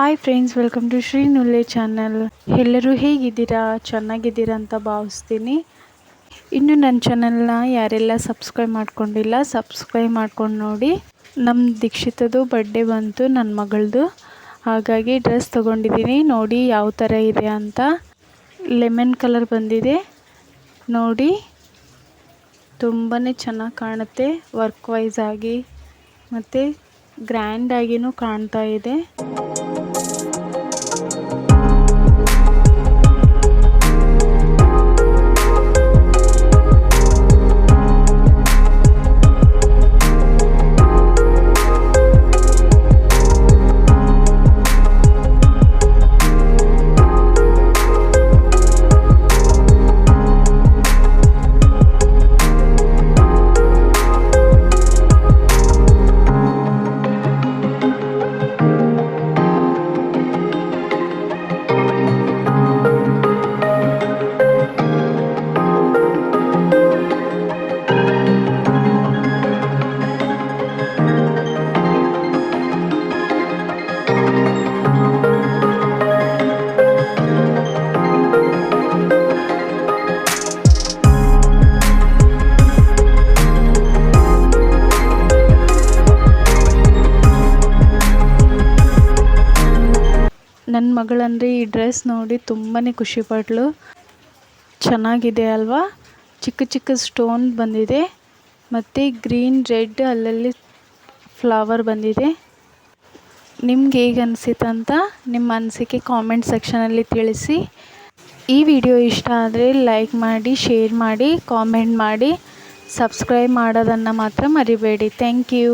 Hi friends welcome to Shri ನುಲ್ಲೆ channel ಎಲ್ಲರೂ ಹೇಗಿದ್ದೀರಾ? ಚೆನ್ನಾಗಿದ್ದೀರಾ ಅಂತ ಭಾವಿಸ್ತೀನಿ. ಇನ್ನು ನನ್ನ ಚಾನಲ್ನ ಯಾರೆಲ್ಲ ಸಬ್ಸ್ಕ್ರೈಬ್ ಮಾಡ್ಕೊಂಡಿಲ್ಲ ಸಬ್ಸ್ಕ್ರೈಬ್ ಮಾಡ್ಕೊಂಡು ನೋಡಿ. ನಮ್ಮ ದೀಕ್ಷಿತದು ಬರ್ಡೇ ಬಂತು ನನ್ನ ಮಗಳದು. ಹಾಗಾಗಿ ಡ್ರೆಸ್ ತೊಗೊಂಡಿದ್ದೀನಿ. ನೋಡಿ ಯಾವ ಥರ ಇದೆ ಅಂತ. ಲೆಮನ್ ಕಲರ್ ಬಂದಿದೆ. ನೋಡಿ. ತುಂಬಾ ಚೆನ್ನಾಗಿ ಕಾಣುತ್ತೆ ವರ್ಕ್ ವೈಸ್ ಆಗಿ. ಮತ್ತು ಗ್ರ್ಯಾಂಡಾಗಿಯೂ ಕಾಣ್ತಾ ಇದೆ. ನನ್ನ ಮಗಳಂದರೆ ಈ ಡ್ರೆಸ್ ನೋಡಿ ತುಂಬಾ ಖುಷಿಪಟ್ಳು ಚೆನ್ನಾಗಿದೆ ಅಲ್ವಾ? ಚಿಕ್ಕ ಚಿಕ್ಕ ಸ್ಟೋನ್ ಬಂದಿದೆ. ಮತ್ತು ಗ್ರೀನ್ ರೆಡ್ ಅಲ್ಲಲ್ಲಿ ಫ್ಲವರ್ ಬಂದಿದೆ. ನಿಮ್ಗೆ ಹೇಗೆ ಅನಿಸಿತಂತ ನಿಮ್ಮ ಅನಿಸಿಕೆ ಕಾಮೆಂಟ್ ಸೆಕ್ಷನಲ್ಲಿ ತಿಳಿಸಿ. ಈ ವಿಡಿಯೋ ಇಷ್ಟ ಆದರೆ ಲೈಕ್ ಮಾಡಿ ಶೇರ್ ಮಾಡಿ ಕಾಮೆಂಟ್ ಮಾಡಿ ಸಬ್ಸ್ಕ್ರೈಬ್ ಮಾಡೋದನ್ನು ಮಾತ್ರ ಮರಿಬೇಡಿ. Thank you